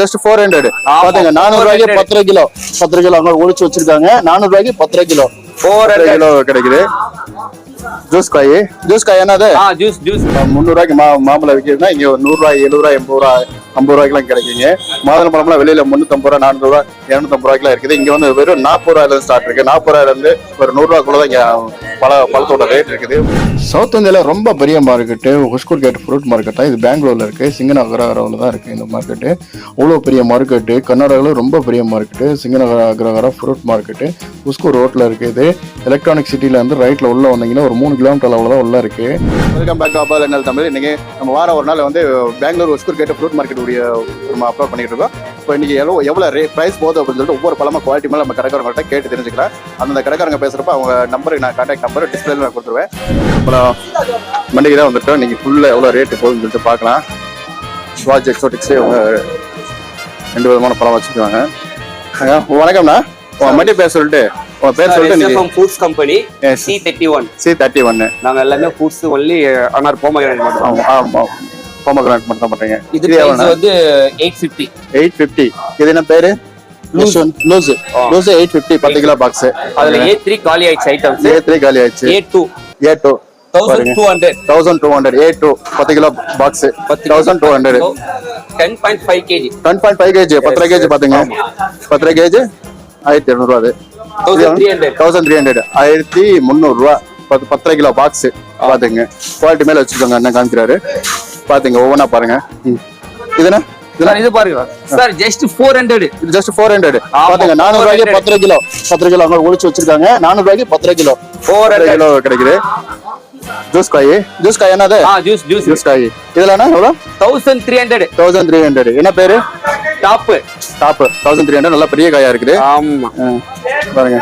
Just four hundred பாத்துங்க நானூறு ரூபாய்க்கு 400. பத்தரை கிலோ. பத்தரை கிலோ அங்க ஒழிச்சு வச்சிருக்காங்க. நானூறு ரூபாய்க்கு பத்தரை கிலோ. ஃபோர் பத்தரை கிலோ கிடைக்குது. ஜூஸ் காய். ஜூஸ் காய் என்னது ஜூஸ் ஜூஸ் முந்நூறு ரூபாய்க்கு மா மாம்பழம் விற்கிறதுனா இங்க நூறு ரூபாய் எழுபது ரூபாய் எண்பது ரூபாய் ஐம்பது ரூபாய்க்குலாம் கிடைக்குங்க. மாதுளை பழம்லாம் வெளியில முந்நூத்தம்பது ரூபா நானூறு ரூபாய் இரநூத்தம்பது ரூபாய்க்குலாம் இருக்குது. இங்க வந்து வெறும் நாற்பது ரூபாயில இருந்து ஸ்டார்ட் இருக்கு. நாற்பது ரூபாயில இருந்து ஒரு நூறு ரூபாய்க்குள்ள தான் இங்க பழ பழத்தோட ரேட் இருக்குது. சவுத் இந்தியால ரொம்ப பெரிய market Huskur gate fruit market தான். இது பெங்களூர்ல இருக்கு. சிங்கநகராவில் தான் இருக்கு இந்த மார்க்கெட்டு அவ்வளோ பெரிய மார்க்கெட்டு கர்நாடகாவில் ரொம்ப பெரிய market Singanagara fruit market Huskur ரோட்ல இருக்குது எலக்ட்ரானிக் சிட்டில இருந்து ரைட்ல உள்ள வந்தீங்கன்னா ஒரு மூணு கிலோமீட்டர் அளவுல தான் உள்ள இருக்கு. வெல்கம் பேக் அப்பால் என்ன தமிழ்? இன்னைக்கு நம்ம வார ஒரு நாள் வந்து Bangalore Huskur gate fruit market உடைய நம்ம அப்லோட் பண்ணிட்டு இருக்கோம். இப்போ இன்னைக்கு எவ்வளோ எவ்வளோ ரே ப்ரைஸ் போகுது அப்படின்னு சொல்லிட்டு ஒவ்வொரு பழமா குவாலிட்டி மேலே நம்ம கடைக்காரங்கள்ட்ட கேட்டு தெரிஞ்சுக்கலாம். அந்த கடைக்காரங்க பேசுறப்ப அவங்க நம்பருக்கு நான் கான்டாக்ட் நம்பர் டிஸ்பிளேல நான் கொடுத்துருவேன். அப்புறம் மண்டிக்கு தான் வந்துட்டோம். இன்னைக்கு ஃபுல்லாக எவ்வளோ ரேட்டு போகுதுன்னு சொல்லிட்டு பார்க்கலாம். ஸ்வாஜ் எக்ஸோட்டிக்ஸ் அவங்க ரெண்டு விதமான பழம் வச்சுருக்காங்க. வணக்கம்ண்ணா. உன் மண்டி பேர் சொல்லிட்டு உன் பேர் சொல்லிட்டு foods company. C thirty one C thirty ஒன்னு நாங்க எல்லாமே ஃபுட்ஸ் ஒன்லி அனார் போமகிரானட் மட்டும் ஆமாம் போமோகிரானட் மட்டும் தான் பண்ணுறீங்க இது வந்து எயிட் ஃபிஃப்டி எயிட் ஃபிஃப்டி இது என்ன பேரு? லூஸ் ஆ. லூஸ் எயிட் ஃபிஃப்டி பத்து கிலோ பாக்ஸ் அதுல ஏ த்ரீ காலி ஆயிடுச்சு ஐட்டம்ஸ் ஏ த்ரீ காலி ஆயிடுச்சு. A two A two thousand two hundred thousand two hundred A two பத்து kilo box thousand two hundred ten point five KG ten point five KG பத்தரை KG பாத்துங்க பத்தரை KG ஆயிரத்தி இரநூறுவா அது தௌசண்ட் த்ரீ ஹண்ட்ரட் ஆயிரத்தி முந்நூறுரூவா பத்து பத்தரை கிலோ பாக்ஸ் பாத்துங்க குவாலிட்டி மேல வச்சுக்கோங்க அண்ணன் காமிக்கிறாரு. பாத்துங்க ஒவ்வொன்றா பாருங்க. இதுனா சார் இது பாருங்க. சார் ஜஸ்ட் ஃபோர் ஹண்ட்ரட் இது ஜஸ்ட் ஃபோர் ஹண்ட்ரட் பாத்துங்க நானூறு ரூபாய்க்கு 400. பத்தரை கிலோ. பத்தரை கிலோ ஒழிச்சு வச்சிருக்காங்க. நானூறு ரூபாய்க்கு பத்தரை கிலோ. ஃபோர் ஹண்ட்ரட் கிலோ கிடைக்குது. ஜூஸ் காய். ஜூஸ் காய் என்னது? ஜூஸ் ஜூஸ் ஜூஸ் காய். இதுல என்ன எவ்வளோ thousand three hundred thousand three hundred என்ன பேரு? Top top thousand three hundred நல்லா பெரிய காயா இருக்குது. ஆமா. பாருங்க.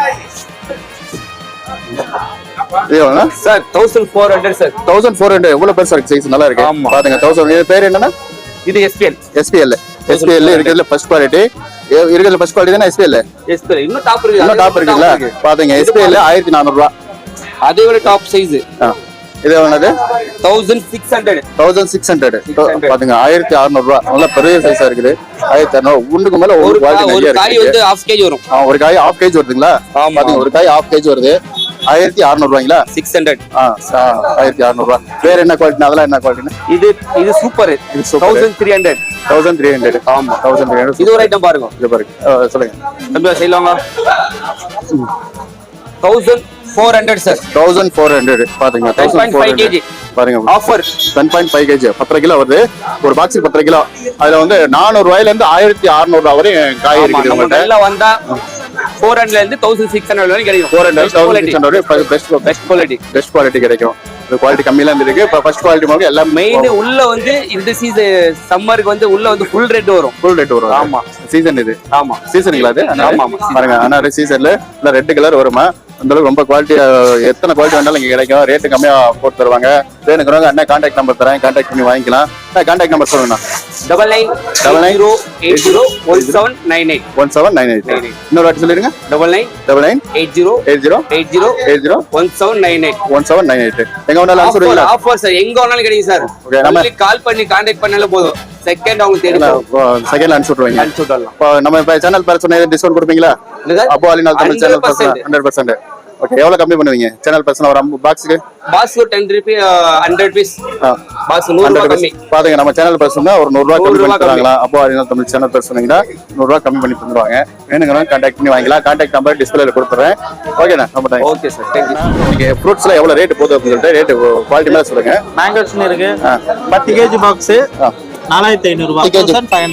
எவ்வளோ sir thousand four hundred sir. Thousand four hundred எவ்வளவு பெருசா இருக்கு சைஸ் நல்லா இருக்கு. ஆமா. பாருங்க தௌசண்ட் பேர் என்னன்னா? இது எஸ்பிஎல் எஸ்பிஎல் எஸ்பிஎல் இருக்கிறதுல ஃபர்ஸ்ட் குவாலிட்டி இருக்கிறதுல ஃபர்ஸ்ட் குவாலிட்டி தானே எஸ்பிஎல் எஸ்பிஎல் இன்னும் டாப் இருக்கு. இன்னும் டாப் இருக்குங்களா? பாத்துங்க எஸ்பிஎல் ஆயிரத்தி நானூறுரூவா அதை விட டாப் சைஸ் இது எவ்வளவு thousand six hundred thousand six hundred 600. பாத்துங்க ஆயிரத்தி அறுநூறுவா. நல்லா பெரிய சைஸா இருக்குது. ஆயிரத்தி அறுநூறு. உண்டுக்கு மேல ஒரு ஒரு குவாலிட்டி கா- ஒரு காய் வந்து ஹாஃப் கேஜி வரும். ஒரு காய் ஹாஃப் கேஜி வருதுங்களா. பாத்தீங்க ஒரு காய் ஹாஃப் கேஜி வருது. ஆயிரத்தி அறுநூறுவாங்களா? சிக்ஸ் ஹண்ட்ரட் ஆயிரத்தி அறுநூறுவா. வேற என்ன குவாலிட்டி அதெல்லாம் என்ன குவாலிட்டின்னு இது இது சூப்பர் இது. Thousand three hundred thousand three hundred ஆமா தௌசண்ட் த்ரீ ஹண்ட்ரட் இது ஒரு ஐட்டம் பாருங்க. இது பாருங்க. சொல்லுங்க. தம்பி சைடில் வாங்க thousand four hundred sir thousand four hundred பாத்துங்க தௌசண்ட் 10.5 ஃபோர் kg. பாருங்க. Offer ten point five KG பத்தரை கிலோ வருது. ஒரு பாக்ஸ் பத்தரை கிலோ. அதுல வந்து நானூறு ரூபாயில இருந்து ஆயிரத்தி அறுநூறு ரூபா வரையும் காய் இருக்குது வந்தா ஃபோர் ஹண்ட்ரட்ல இருந்து தௌசண்ட் சிக்ஸ் ஹண்ட்ரட் வரைக்கும் கிடைக்கும். Four hundred thousand six hundred best best quality best quality கிடைக்கும். இது குவாலிட்டி கம்மியில இருந்து இருக்கு. இப்போ ஃபர்ஸ்ட் குவாலிட்டி மாதிரி எல்லாம் மெயின் உள்ள வந்து இந்த சீசன் சம்மருக்கு வந்து உள்ள வந்து ஃபுல் ரேட் வரும். ஃபுல் ரேட் வரும். ஆமா. சீசன் இது. ஆமா. சீசனுங்களா அது? ஆமா, ஆமா. பாருங்க அனாரு சீசன்ல ரெட் கலர் வருமா? அந்த அளவுக்கு ரொம்ப குவாலிட்டி எத்தனை குவாலிட்டி வேணாலும் இங்க கிடைக்கும். ரேட்டு கம்மியா போட்டு தருவாங்க. வேணுங்கிறவங்க அண்ணா கான்டாக்ட் நம்பர் தரேன். கான்டாக்ட் பண்ணி வாங்கிக்கலாம். கான்டாக்ட் நம்பர் சொல்லுங்கண்ணா. Double nine Double nine. Zero eight zero one seven nine eight one seven nine eight. இன்னொரு வாட்டி சொல்லிருங்க double nine double nine eight zero eight zero eight zero eight zero one seven nine eight one seven nine eight எங்க வேணாலும் offer sir எங்க வேணாலும் கிடைக்கும் sir Okay, நம்ம- கால் பண்ணி கான்டாக்ட் பண்ணாலே போதும். செகண்ட் அவங்க தெரியும் செகண்ட்ல அனுப்பிச்சு விட்ருவீங்க அனுப்பிச்சு இப்போ நம்ம இப்போ சேனல் பேர் சொன்ன டிஸ்கவுண்ட் கொடுப்பீங்களா? அப்போ Alinal Tamil channel 100% percent hundred percent okay எவ்வளவு கம்மி பண்ணுவீங்க? சேனல் பர்சன் ஒரு பாக்ஸுக்கு boss ten rupee hundred piece boss நூறு ரூபாய் கம்மி. பாத்துங்க நம்ம சேனல் பர்சன் ஒரு நூறு ரூபாய் கம்மி பண்ணி. தராங்களா? அப்போ அலிநாள் தமிழ் சேனல் பர்சன் சொன்னீங்கன்னா நூறு ரூபாய் கம்மி பண்ணி தந்துருவாங்க. வேணுங்கிறவங்க கான்டாக்ட் பண்ணி வாங்கிக்கலாம். கான்டாக்ட் நம்பர் டிஸ்பிளேல கொடுத்துறேன். ஓகேண்ணா ரொம்ப தேங்க்ஸ் ஓகே சார் தேங்க்யூ நீங்க ஃப்ரூட்ஸ்ல எவ்வளவு ரேட் போகுது அப்படின்னு சொல்லிட்டு ரேட் குவாலிட்டி மேல சொல்லுங்க. மேங்கோஸ்னு இருக்கு. ஆ. பத்து கேஜி பாக்ஸ் ஆ. நாலாயிரத்தி ஐநூறு ரூபாய் பத்து kg. தௌசண்ட் ஃபைவ்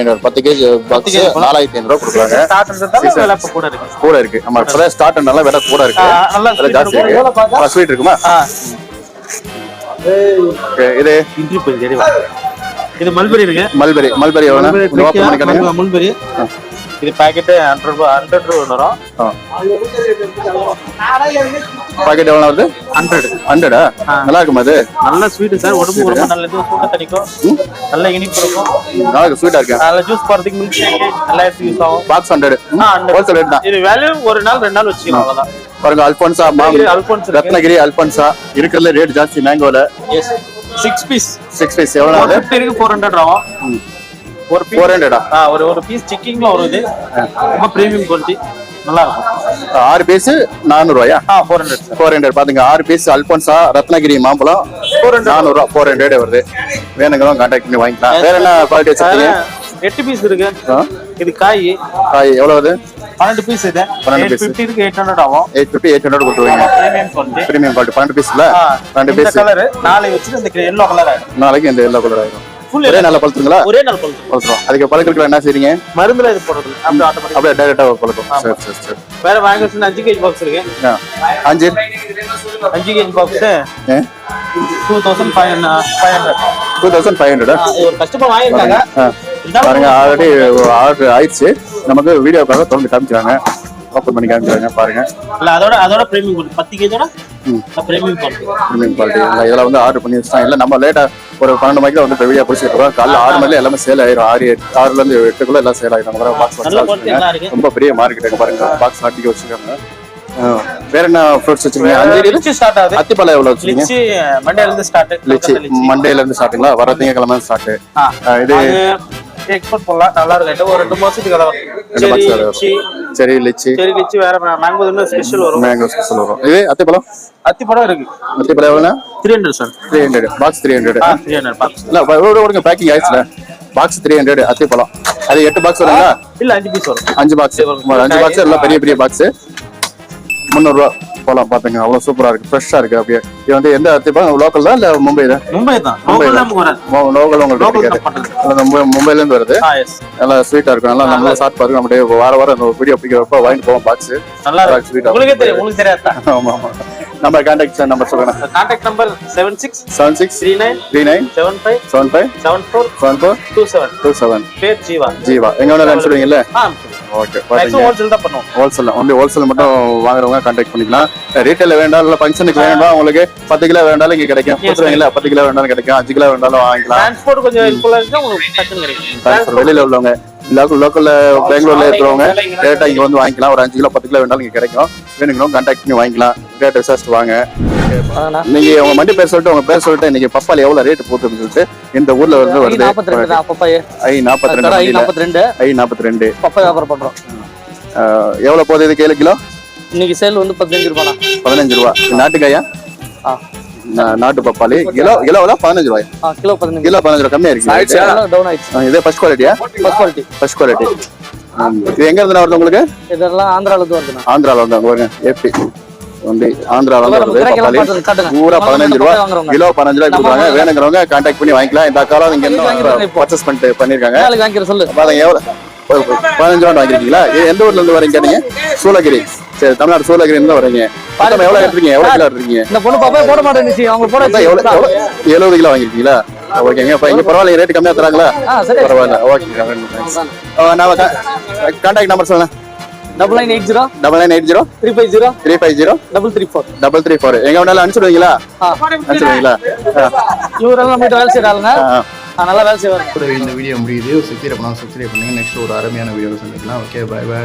ஹண்ட்ரட் பத்து கேஜி பாக்ஸ். நாலாயிரத்தி ஐநூறு ரூபாய் கொடுக்குறாங்க. கூட இருக்கு. கூட இருக்கு. நம்ம இப்பதான் ஸ்டார்ட் நல்லா விலை கூட இருக்கு. நல்லா ஜாஸ்தி ஸ்வீட் இருக்குமா? இது? இஞ்சி இது மல்பெரி இருக்கு. மல்பெரி மல்பெரி மல்பெரி இது பாக்கெட் ஹண்ட்ரட் ரூபாய் ஹண்ட்ரட் ரூபா வரும். பாக்கெட் எவ்வளவு வருது? ஹண்ட்ரட் ஹண்ட்ரடா நல்லா இருக்குமா அது நல்ல ஸ்வீட் சார் உடம்பு ரொம்ப நல்லது. சூட்ட தணிக்கும் நல்ல இனிப்பு இருக்கும். நல்லா இருக்கு ஸ்வீட்டா இருக்கு. அதில் ஜூஸ் போறதுக்கு மில்க் ஷேக் இடத்துக்கும் யூஸ் ஆகும். பாக்ஸ் ஹண்ட்ரட் ஆ, 100. ஹோல்சேல் ரேட் தான். இது வேல்யூ ஒரு நாள் ரெண்டு நாள் வச்சுக்கலாம் அவ்வளவுதான். பாருங்க அல்போன்சா மாம் ரத்னகிரி அல்போன்ஸ். ரத்னகிரி அல்போன்சா இருக்கிறதுல ரேட் ஜாஸ்தி மேங்கோல சிக்ஸ் பீஸ் சிக்ஸ் பீஸ் இருக்கு ஃபோர் ஹண்ட்ரட் ஆகும். ஒரு ஃபோர் ஹண்ட்ரடா ஆ, ஒரு ஒரு பீஸ் சிக்கிங்ல ஒரு இது. ரொம்ப பிரீமியம் குவாலிட்டி நல்லா இருக்கும் ஆறு பீஸ் நானூறுவாயா? ஆ ஃபோர் ஹண்ட்ரட் ஃபோர் ஹண்ட்ரட் பாத்துங்க ஆறு பீஸ் அல்போன்சா ரத்னகிரி மாம்பழம். நானூறுவா ஃபோர் ஹண்ட்ரட் வருது. வேணுங்கிறவங்க கான்டாக்ட் பண்ணி வாங்கிக்கலாம். வேற என்ன குவாலிட்டி வச்சிருக்கீங்க? எட்டு பீஸ் இருக்கு? இது காய். காய் எவ்வளவு வருது? பன்னெண்டு பீஸ் இது. பன்னெண்டு இருக்கு எயிட் ஹண்ட்ரட் ஆகும். எயிட் ஃபிஃப்டி எயிட் ஹண்ட்ரட் கொடுத்துருவீங்க. பிரீமியம் குவாலிட்டி பிரீமியம் குவாலிட்டி பன்னெண்டு பீஸ்ல பன்னெண்டு பீஸ் கலர் நாளை வச்சுட்டு இந்த எல்லோ கலர் ஆயிடும். நாளைக்கு இந்த எல்லோ கலர் ஆயிடும். ஒரே நல்ல பழுத்துங்களா ஒரே நாள் பழுது பழுத்துரும். அதுக்கு பழக்கிறதுக்கு என்ன செய்றீங்க? மருந்துல இது போடுறது. அப்படி ஆட்டோமேட்டிக் அப்படியே டைரக்டா பழுக்கும். சரி சரி சரி. வேற வாங்க அஞ்சு கேஜி பாக்ஸ் இருக்கு. அஞ்சு? அஞ்சு KG box two thousand five five hundred two thousand five hundred ஒரு கஸ்டமர் வாங்கியிருக்காங்க. பாருங்க. ஆல்ரெடி ஆர்டர் ஆயிடுச்சு. நமக்கு வீடியோக்காக தொடர்ந்து காமிக்கிறாங்க. ஓப்பன் பண்ணி காமிக்கிறாங்க பாருங்க. இல்ல அதோட அதோட பிரீமியம் குவாலிட்டி பத்து கேஜோட பிரீமியம் குவாலிட்டி இதெல்லாம் வந்து ஆர்டர் பண்ணி வச்சுட்டாங்க இல்லை நம்ம லேட்டா ஒரு பன்னெண்டு மணிக்கு வந்து வீடியோ பிடிச்சிட்டு இருக்கோம். காலைல ஆறு மணில எல்லாமே சேல் ஆயிரும். ஆறு ஆறுல இருந்து எட்டுக்குள்ள எல்லாம் சேல் ஆயிரும். நம்ம பாக்ஸ் இருக்கு. ரொம்ப பெரிய மார்க்கெட் பாருங்க. பாக்ஸ் நாட்டிக்கு வச்சிருக்காங்க. வேற என்ன ஃப்ரூட்ஸ் வச்சிருக்கீங்க? அஞ்சு லிச்சி ஸ்டார்ட் ஆகுது. அத்திப்பழம் எவ்வளவு வச்சிருக்கீங்க? லிச்சி மண்டேல இருந்து ஸ்டார்ட் லிச்சி மண்டேல இருந்து ஸ்டார்டிங்களா வர திங்கக்கிழமை ஸ்டார்ட் இது எக்ஸ்போர்ட் பண்ணலாம். நல்லா இருக்கும். ஒரு ரெண்டு மாசத்துக்கு வரும் செரி லிச்சி. சரி லிச்சி வேற மேங்கோ இன்னும் ஸ்பெஷல் வரும்? மேங்கோ ஸ்பெஷல் வரும். இது அத்திப்பழம் அத்தி படம் இருக்கு. அத்திப்பழம் எவ்வளோ three hundred sir three hundred box three hundred three hundred box இல்ல விட விடுங்க பேக்கிங் ஆயிடுச்சுல. பாக்ஸ் த்ரீ ஹண்ட்ரட் அத்திப்பழம் அது எட்டு பாக்ஸ் வருங்களா? இல்ல அஞ்சு பீஸ் வரும். அஞ்சு பாக்ஸ் அஞ்சு பாக்ஸ் எல்லாம் பெரிய பெரிய பாக்ஸ் முந்நூறுரூவா போலாம் பாத்துங்க. அவ்வளவு சூப்பரா இருக்கு. ஃப்ரெஷ்ஷா இருக்கு அப்படியே. இது வந்து எந்த அத்திப்பழம் லோக்கல் தான் இல்ல மும்பை தான். மும்பை தான் வராது லோக்கல் உங்களுக்கு Local கிடைக்காது தான் அது மும்பை மும்பைல இருந்து வருது நல்லா ஸ்வீட்டா இருக்கும். நல்லா நம்மளே சாப்பிட்டு பாருங்க. அப்படியே வார வாரம் அந்த வீடியோ பிடிக்கிறப்ப வாங்கிட்டு போவோம் பாக்ஸ் நல்லா இருக்கு. ஆ. உங்களுக்கே தெரியும். உங்களுக்கு தெரியாதா. ஆமா ஆமா. நம்ம கான்டாக்ட் நம்பர் சொல்லுங்க. Contact number seven six seven six three nine three nine seven five seven five seven four seven four two seven two seven பேர் ஜீவா ஜீவா எங்க வேணாலும் ஆ ஓகே ஹோல்சேல் தான் பண்ணுவோம். ஹோல்சேல் ஒன்லி ஹோல்சேல் மட்டும் வாங்குறவங்க கான்டாக்ட் பண்ணிக்கலாம். ரீட்டைல வேண்டாம் இல்ல ஃபங்க்ஷனுக்கு வேண்டாம் உங்களுக்கு பத்து கிலோ வேண்டாலும் இங்க கிடைக்கும். கொடுத்துருவீங்களா பத்து கிலோ வேண்டாலும் கிடைக்கும். அஞ்சு கிலோ வேண்டாலும் வாங்கிக்கலாம். டிரான்ஸ்போர்ட் கொஞ்சம் ஹெல்ப்ஃபுல்லா இருந்தா உங்களுக்கு டக்குன்னு கிடைக்கும் Transfer வெளியில உள்ளவங்க லோக்கல் லோக்கல்ல பெங்களூர்ல இருக்கிறவங்க டேரக்டா இங்க வந்து வாங்கிக்கலாம். ஒரு அஞ்சு கிலோ பத்து கிலோ வேண்டாலும் இங்க கிடைக்கும். வேணுங்கிறவங்க கான்டாக்ட் பண்ணி வாங்கிக்கலாம். ரேட் விசாரிச்சுட்டு வாங்க. நீங்க உங்க மண்டி பேர் சொல்லிட்டு உங்க பேர் சொல்லிட்டு இன்னைக்கு பப்பாளி எவ்வளவு ரேட் போகுதுன்னு சொல்லிட்டு இந்த ஊர்ல வந்து வருது. நாற்பத்தி ரெண்டு ஐ நாற்பத்தி ரெண்டு ஐ நாற்பத்தி ரெண்டு ஐ நாற்பத்தி ரெண்டு பப்பாய வியாபாரம் பண்றோம். எவ்வளவு போகுது இது ஏழு கிலோ? இன்னைக்கு சேல் வந்து பதினஞ்சு ரூபாண்ணா பதினஞ்சு ரூபா. நாட்டுக்காயா? நாட்டு பப்பாளி. கிலோ கிலோவில் பதினஞ்சு ரூபாய். கிலோ பதினஞ்சு. கிலோ பதினஞ்சு ரூபா. கம்மியா இருக்கு டவுன் ஆயிடுச்சு. இதே ஃபர்ஸ்ட் குவாலிட்டியா ஃபர்ஸ்ட் குவாலிட்டி ஃபர்ஸ்ட் குவாலிட்டி இது எங்க இருந்து வருது உங்களுக்கு? இதெல்லாம் ஆந்திரால இருந்து வருதுண்ணா. ஆந்திரால வந்து பாருங்க. ஏபி வந்து ஆந்திரால காட்டுங்க. பூரா பதினஞ்சு ரூபா. கிலோ பதினஞ்சு ரூபாய் கொடுக்குறாங்க. வேணுங்கிறவங்க கான்டாக்ட் பண்ணி வாங்கிக்கலாம். இந்த அக்காலம் இங்க இப்போ. பர்ச்சேஸ் பண்ணிட்டு பண்ணிருக்காங்க. பாருங்க எவ்வளவு பதினஞ்சு ரூபா வாங்கிருக்கீங்களா? எந்த ஊர்ல இருந்து வரீங்க நீங்க? சூளகிரி. சரி தமிழ்நாடு சூளகிரி இருந்து வரீங்க. மொத்தம் எவ்வளவு எடுத்துருக்கீங்க? எவ்வளவு கிலோ எடுத்துருக்கீங்க? இந்த பொண்ணு பாப்பாய போட மாட்டேன்னுச்சு அவங்க போட எவ்வளவு எழுபது கிலோ வாங்கிருக்கீங்களா? ஓகேங்க இப்ப இங்க பரவாயில்ல ரேட் கம்மியா தராங்களா? பரவாயில்ல. ஓகே நான் கான்டாக்ட் நம்பர் சொல்லுங்க. Double nine eight zero double nine eight zero three five zero three five zero double three four double three four எங்க வேணாலும் அனுப்பிச்சுடுவீங்களா? ஆ. அனுப்பிச்சுடுவீங்களா? இவரெல்லாம் நம்மகிட்ட வேலை செய்யறாங்க நல்லா வேலை செய்வாங்க இந்த வீடியோ முடியுது. சப்ஸ்கிரைப் பண்ணால் சப்ஸ்கிரைப் பண்ணுங்க. நெக்ஸ்ட் ஒரு அருமையான வீடியோ சந்திக்கலாம். Okay bye by